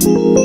แ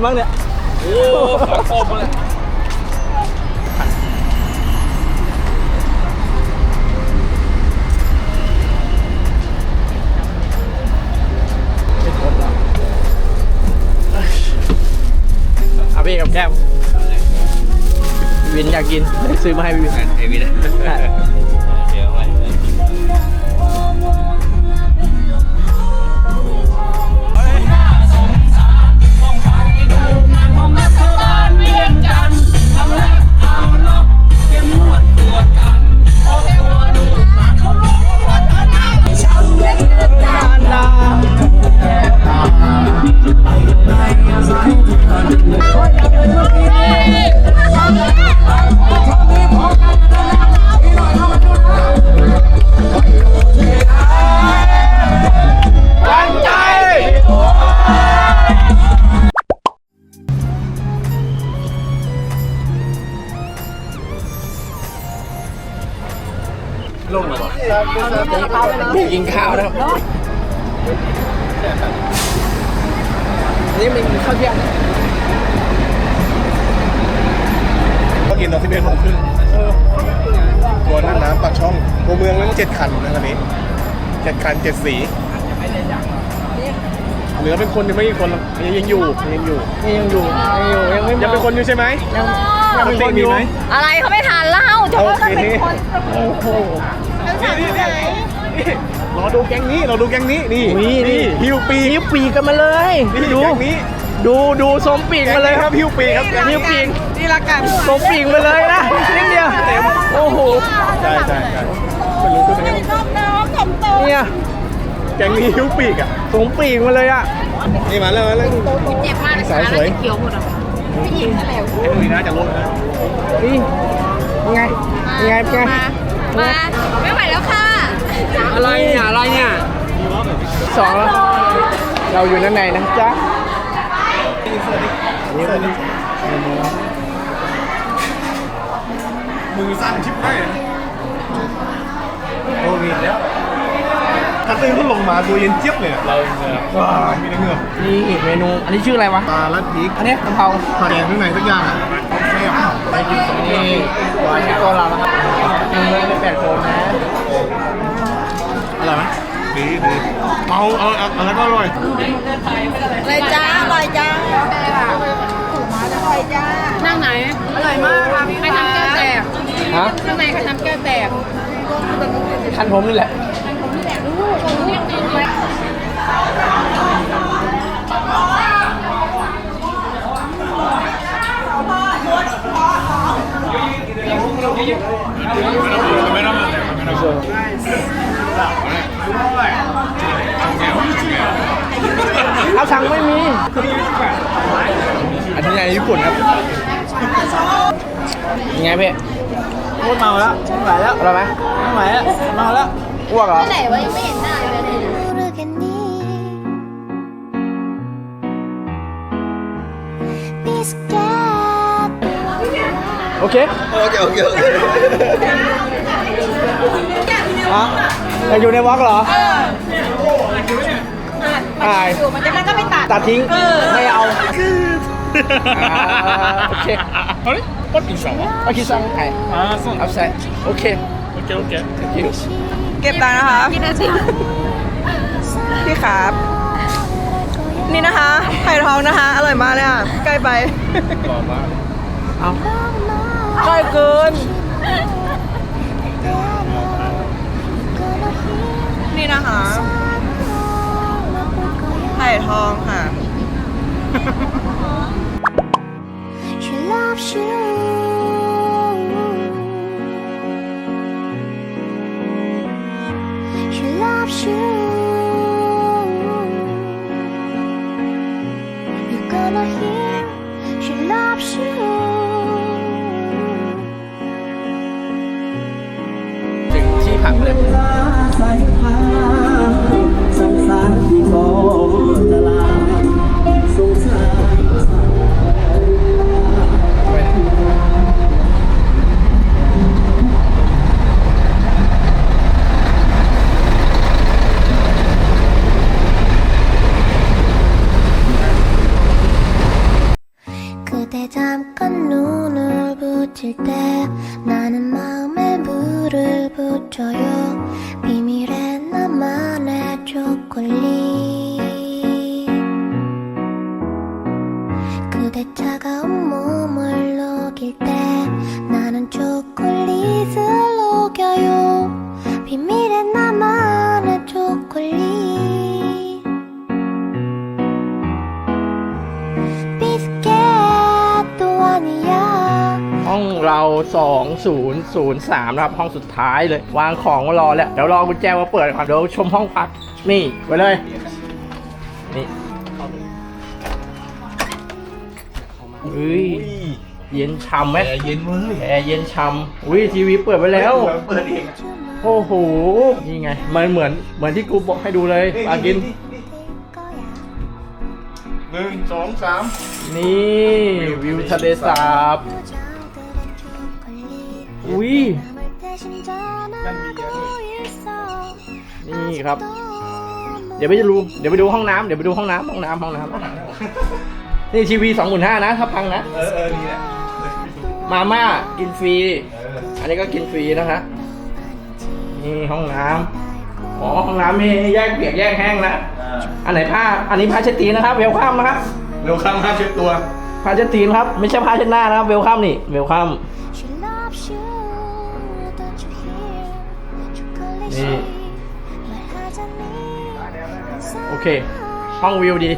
หูอื้อแล้วมั้งเนี่ย โอ้สังคมเลยเอาพี่กับแก้มวินอยากกิน ซื้อมาให้พี่วินไอวิน กินข้าวนะครับนี่มันข้าวเที่ยงก็กินตอนที่เป็นโมงครึ่งตัวนั่งน้ำปากช่องตัวเมืองนั้นเจ็ดคันนะคันนี้เจ็ดคันเจ็ดสีเหลือเป็นคนยังไม่กี่คนหรอกยังอยู่ยังอยู่นี่ยังอยู่ยังอยู่ยังไม่ยังเป็นคนอยู่ใช่ไหมยังยังเป็นคนอยู่ไหมอะไรเขาไม่ทานเหล้าจะโอว่าเคมันเป็นคนโอ้โห เราสั่งที่ไหนนี่รอดูแก๊งนี้เราดูแก๊งนี้นี่นี่นี่ฮิวปีหิวปีกกันมาเลยนี่ดูแก๊งนี้ดูดูสมปีกแก๊งมาเลยนี้คครัรับบฮิวปีครับแก๊งหินี้วปีกนี่ละกันสมปีกมาเลยนะนิดเดียวโอ้โหใช่ใช่ใช่ไม่รู้คือเป็นไงน้องน้องสมโตเนี่ยแก๊งนี้ฮิวปีกอะสมปีกมาเลยอะนี่มาแล้วมาแล้วเจ็บมากเลยสาวสวยเขียวหมดอะพี่หญิงนั่นแหละไอ้พวกนี้น่าจะลดนะนี่ยังไงยังไงเป็นไงมาไม่ไหวแล้วค่ะ อะไรเนี่ยอะไรเนี่ยสองแล้วเราอยู่ด้านในนะจ๊ะนี่มันมือสั่นชิบให้โอ้ยแล้วถ้าตื่นก็ลงมาตัวเย็นเจี๊ยบเลยอะเราเหงื่อว้าวมีแต่เหงื่อนี่เมนู อันนี้ชื่ออะไรวะปลาลัดพริกอันนี้กะเพราผัดแกงข้างในสักอย่างอะแซ่บไปกินสองนี่วายที่ตัวเรานะครับหนึ่งเลยเป็นแปดคนนะอ ร่อยไหมดีดีเอาเอาเอาเอาแล้วก็อร่อยอะไรจ้าอร่อยจ้าอร่อยจ้านั่งไหน อร่อยมากค่ะใครทำแก้วแตกฮะข้างในใครทำแก้วแตกคันผมนี่แหละเอ เอาชังไม่มี อันนี้ไงญี่ปุ่นครับยังไงพี่โคตรเมาแล้วไม่ไหวแล้วอะไรไหมไม่ไหวแล้วเมาแล้วอ้วกเหรอไหนวะยัไม่เห็นหน้าเลยโอเค โอเค โอเค โอเค อ๋ออยากอยู่ในวอล์กเหรออาย อยู่มันจะนั้นก็ไม่ตัด ตัดทิ้ง ไม่เอาอ่าโอเค あれパッキンさんは โอเคสั่งไอ้ ああそう เอาใส่โอเค オッケーオッケー thank you เก็บตังค์นะคะกินนาทีพี่ครับ นี่นะคะไข่ทองนะคะ อร่อยมากเลยอ่ะ ใกล้ไป เอา ใกล้เกิน นี่นะคะไข่ทองค่ะ She loves you 2003นะครับห้องสุดท้ายเลย วางของมารอแล้วเดี๋ยวรอกุญแจมาเปิดก่อนเดี๋ยวชมห้องพักนี่ไปเลยนี่เฮ้ยเย็นช่ำไหมเย็นเว้ยแอร์เย็นช่ำอุ้ยทีวีเปิดไปแล้ว เปิดเองโอ้โหนี่ไงมันเหมือนเหมือนที่กูบอกให้ดูเลยปากินหนึ่งสองสามนี่วิวทะเลสาบ อุ้ยนี่ครับ เดี๋ยวไปดูเดี๋ยวไปดูห้องน้ำเดี๋ยวไปดูห้องน้ำห้องน้ำห้องน้ำนี่ทีวีสองหมื่นห้านะถ้าพังนะเออเออนี่แหละมาม่ากินฟรีอันนี้ก็กินฟรีนะฮะนี่ห้องน้ำอ๋อห้องน้ำมีแยกเปียกแยกแห้งนะอันไหนผ้าอันนี้ผ้าเช็ดตีนนะครับเวลคัมนะครับเร็วข้ามห้ามเช็ดตัวผ้าเช็ดตีนครับ ไม่ใช่ผ้าเช็ดหน้านะครับเวลคัมนี่เวลคัม นี่ โอเค ห้องวิวดี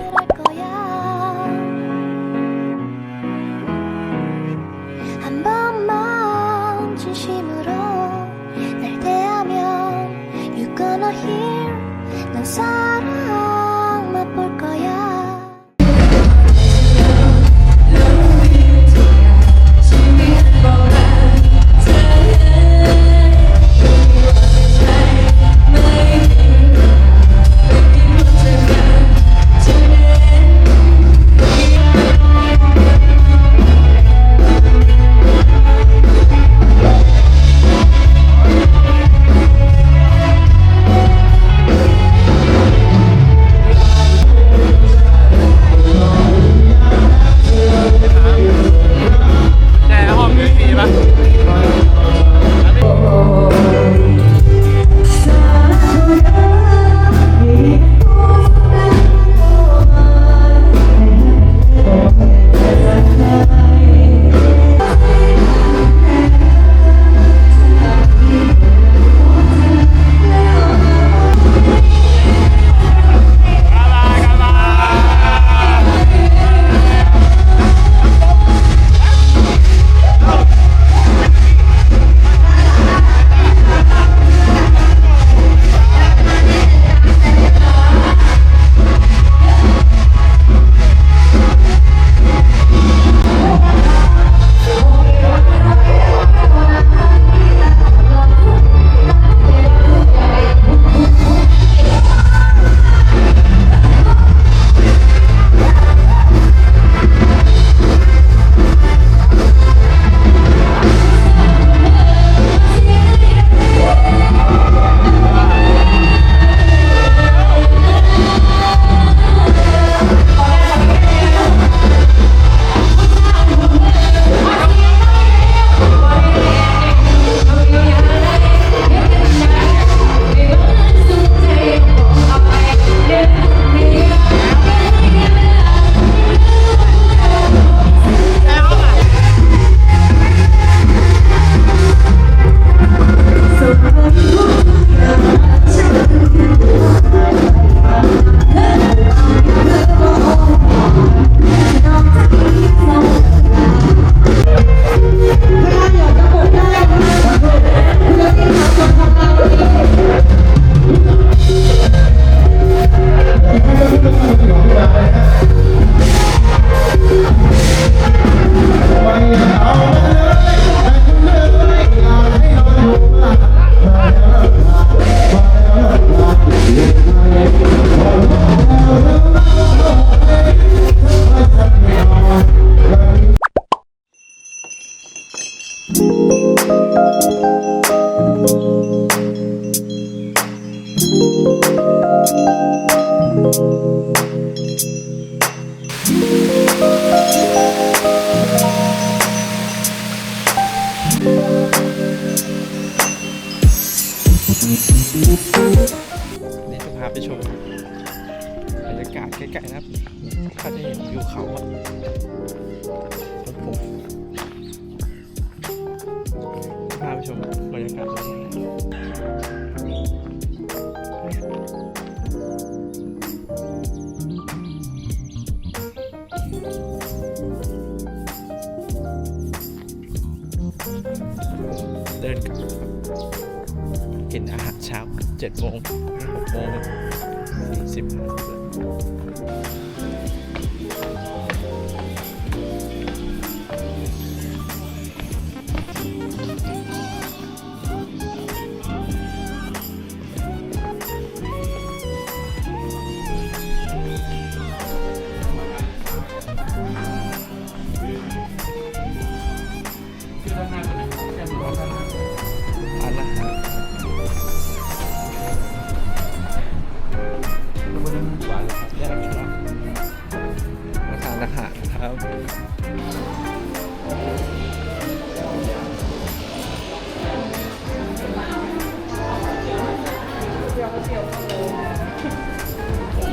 นี่จะพาไปชมบรรยากาศใกล้ๆนะครับถ้าจะเห็นวิวเขาอะผม บรรยากาศเดินกลับกินอาหารเช้า7โมง6โมง40นาที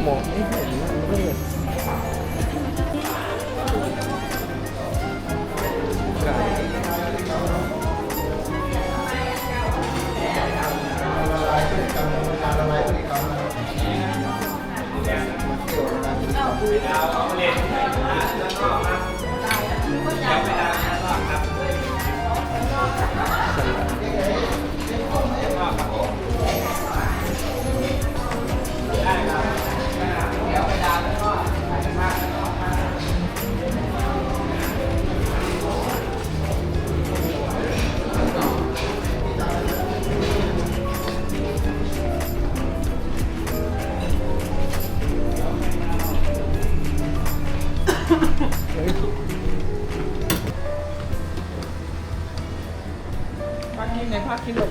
มองไม่เห็นมัน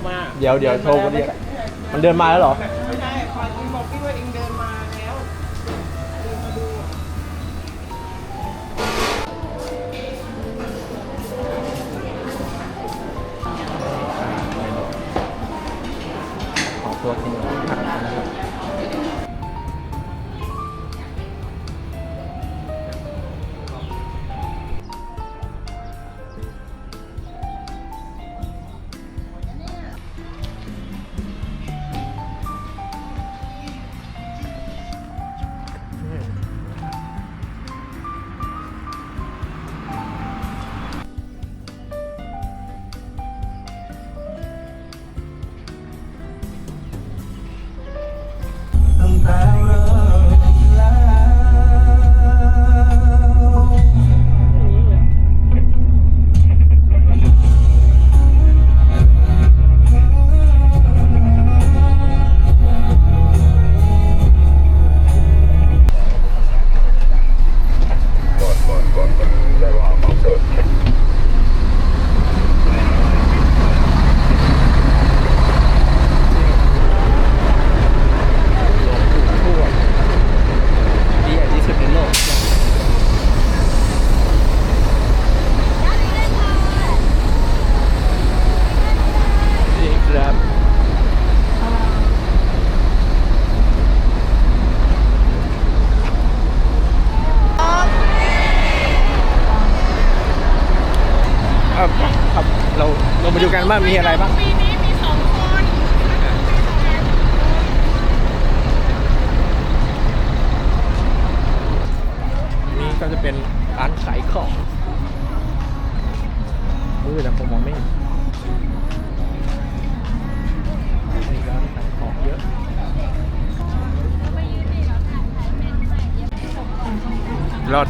มืดเดี๋ยวเดี๋ยวโทรมาเรียกมันเดินมาแล้วเหรอ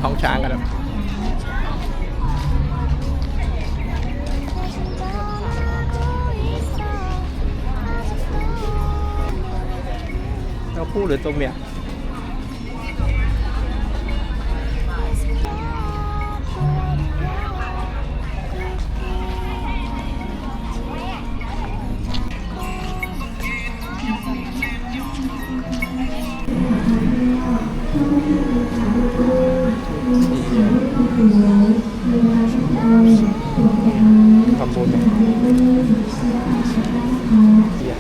ท้องช้างกันครับเราคู่หรือตัวเมีย ทำบุญเหี้ย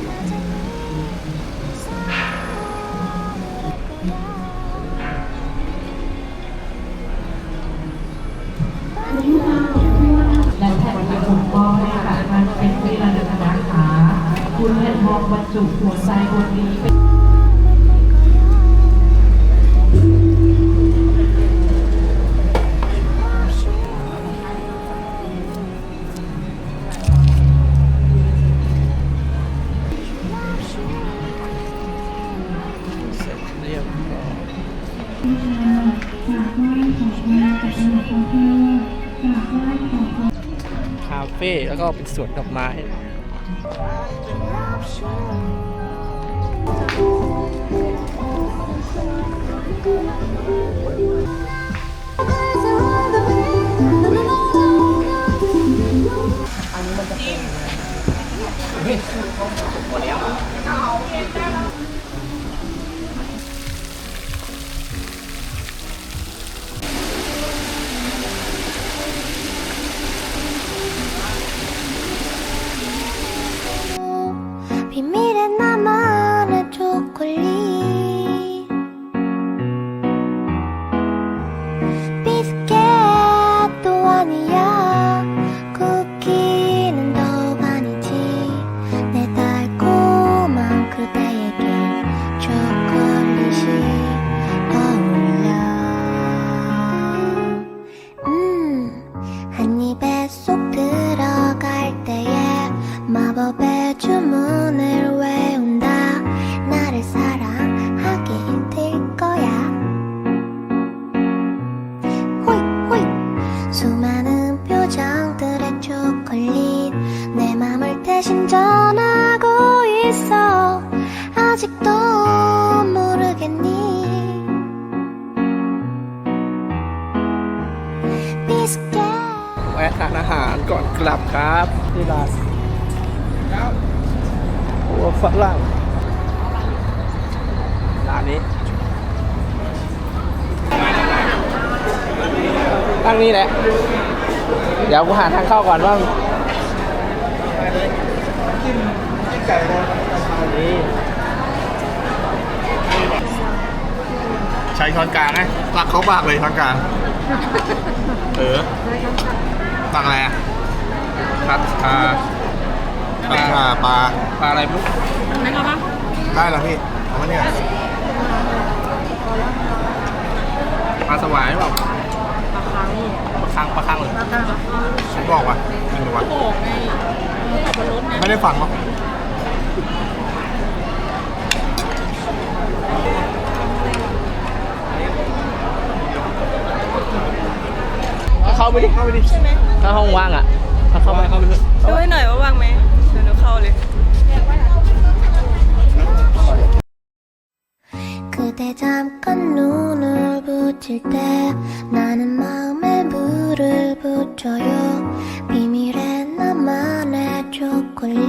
และแผ่นกระปุกก็ให้กับท่านเป็นที่ระลึกนะคะคุณแผ่นทองบรรจุหัวใจบนนี้เป็น็เป็นสวนดอกไม้อันนี้มันจะเป็นหมดแล้ว 마법의 주문을 외운다 나를 사랑하게 될 거야 호잇 호잇 수많은 표정들의 초콜릿 내 맘을 대신 전하고 있어 아직도 모르겠니 비스켓 แวะทานอาหารก่อนกลับครับที่ร้านหัว ฝรั่งร้านนี้ตั้งนี้แหละ เดี๋ยวกูหาทางเข้าก่อนว่านี่ใช้ช้อนกลางไงตักเขาปากเลยช้อนกลาง เออตักอะไรอะผัดชา ตักชาปลาปลาอะไรมุกได้แล้วพี่เอามาเนี่ยปลาสวายหรือเปล่าปลาคังปลาคังปลาคังเลยผมบอกว่ะจริงหรือวะไม่ได้ฟังหรอกเข้าไปดิเข้าไปดิใช่ไหมถ้าห้องว่างอะถ้าเข้าไปเข้าไปเถอะดูให้หน่อยว่าว่างไหม 그대 잠깐 눈을 붙일 때 나는 마음에 물을 붙여요. 비밀의 나만의 초콜릿.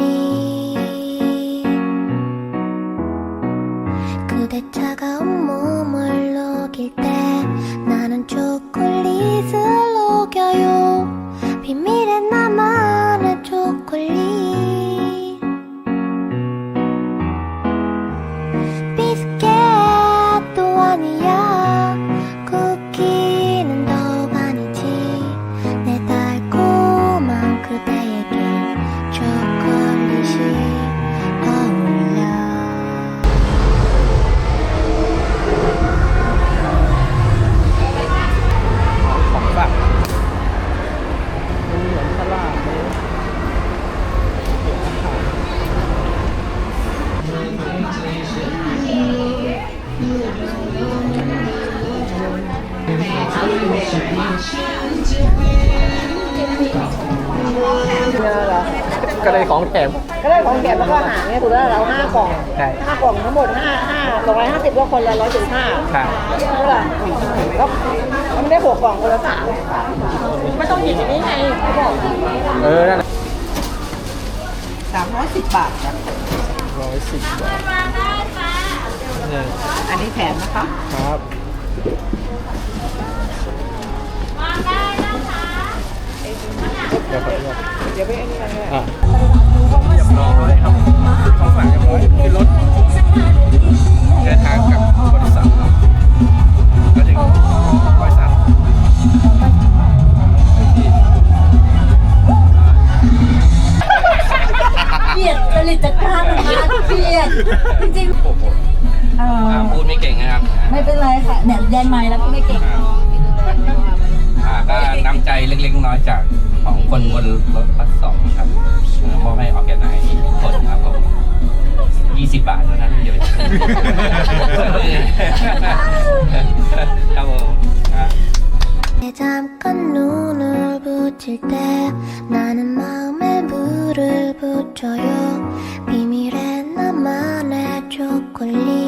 그대 차가운 몸을 녹일 때 나는 초콜릿을 녹여요. 비밀 แถมก็ได้ของแถมแล้วก็อาหารเนี่ยถูกแล้วเราห้ากล่องใช่ห้ากล่องทั้งหมดห้าห้าสองร้อยห้าสิบก็คนละร้อยสิบห้าค่ะเท่าไหร่แล้วมันได้หกกล่องคนละสามไม่ต้องหยิบอย่างนี้ไงเขาบอกเออนั่นแหละสามร้อยสิบบาทจ้ะร้อยสิบบาทเนี่ยอันนี้แถมนะคะครับเดี๋ยวขออนุญาตเดี๋ยวไปอันนี้กันเลย อะเรียบร้อยครับเข้าฝั่งเรียบร้อยขึ้นรถเดินทางกลับบริษัทก็ถึงบริษัทเกลียดจริตจักรานมากเกลียดจริงๆเออพูดไม่เก่งนะครับไม่เป็นไรค่ะเนี่ยแดนไม้แล้วก็ไม่เก่งอ่าก็น้ำใจเล็กๆน้อยๆจากของคนบนรถบัสสองครับเอ่อ มอบให้ออร์แกไนซ์ทุกคนครับผม20 บาทเท่านั้นเดียวครับผมอ่ะ 잠깐 눈을 붙일 때 나는 마음에 불을 붙여요 비밀의 나만의 초콜릿